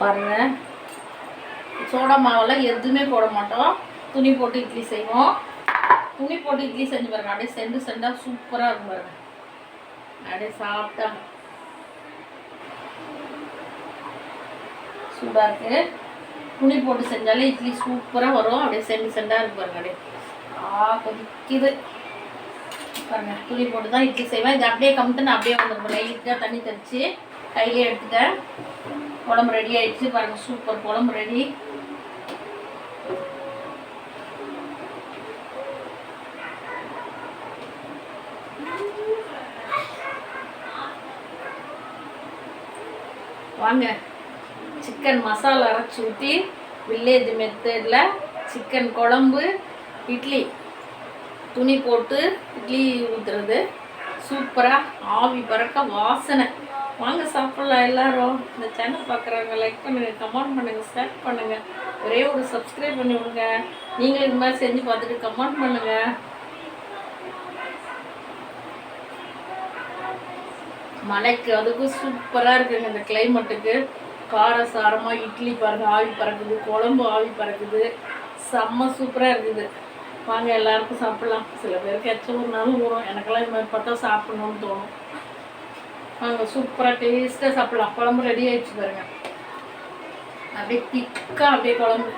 பாருங்கள் சோடா மாவெல்லாம் எதுவுமே போட மாட்டோம். துணி போட்டு இட்லி செய்வோம். துணி போட்டு இட்லி செஞ்சு பாருங்க. அப்படியே செண்டு செண்டாக சூப்பராக இருக்கும் பாருங்க. அப்படியே சாப்பிட்டா சூடாக இருக்கு. துணி போட்டு செஞ்சாலே இட்லி சூப்பராக வரும். அப்படியே செண்டு செண்டாக இருக்கும் பாருங்க. அப்படியே ஆ கொதிக்குது. பாருங்க. துணி போட்டு தான் இட்லி செய்வேன். இது அப்படியே கமுத்துன்னு அப்படியே வந்துருப்பேன் லைட்டாக தண்ணி தெளிச்சு கையிலே எடுத்துட்டேன். குழம்பு ரெடி ஆயிடுச்சு. பாருங்க சூப்பர் குழம்பு ரெடி வாங்க. சிக்கன் மசாலா அரைச்சி ஊற்றி வில்லேஜ் மெத்தடில் சிக்கன் குழம்பு இட்லி. துணி போட்டு இட்லி ஊற்றுறது சூப்பராக ஆவி பறக்க வாசனை. வாங்க சாப்பிட்லாம் எல்லாரும். இந்த சேனல் பார்க்குறவங்க லைக் பண்ணுங்கள் கமெண்ட் பண்ணுங்கள் ஷேர் பண்ணுங்கள் ஒரே ஒரு சப்ஸ்கிரைப் பண்ணி விடுங்க. நீங்களும் இது மாதிரி செஞ்சு பார்த்துட்டு கமெண்ட் பண்ணுங்கள் மலைக்கு அதுக்கும் சூப்பராக இருக்குங்க இந்த கிளைமேட்டுக்கு கார சாரமாக இட்லி பறந்து ஆவி பறக்குது குழம்பு ஆவி பறக்குது. செம்ம சூப்பராக இருக்குது. வாங்க எல்லாருக்கும் சாப்பிடலாம். சில பேருக்கு எச்ச ஒரு நாளும் வரும். எனக்கெல்லாம் இது மாதிரி பார்த்தா சாப்பிடணும்னு தோணும். வாங்க சூப்பராக டேஸ்ட்டாக சாப்பிடலாம். குழம்பு ரெடி ஆயிடுச்சு பாருங்க. அப்படியே திக்காக அப்படியே குழம்பு.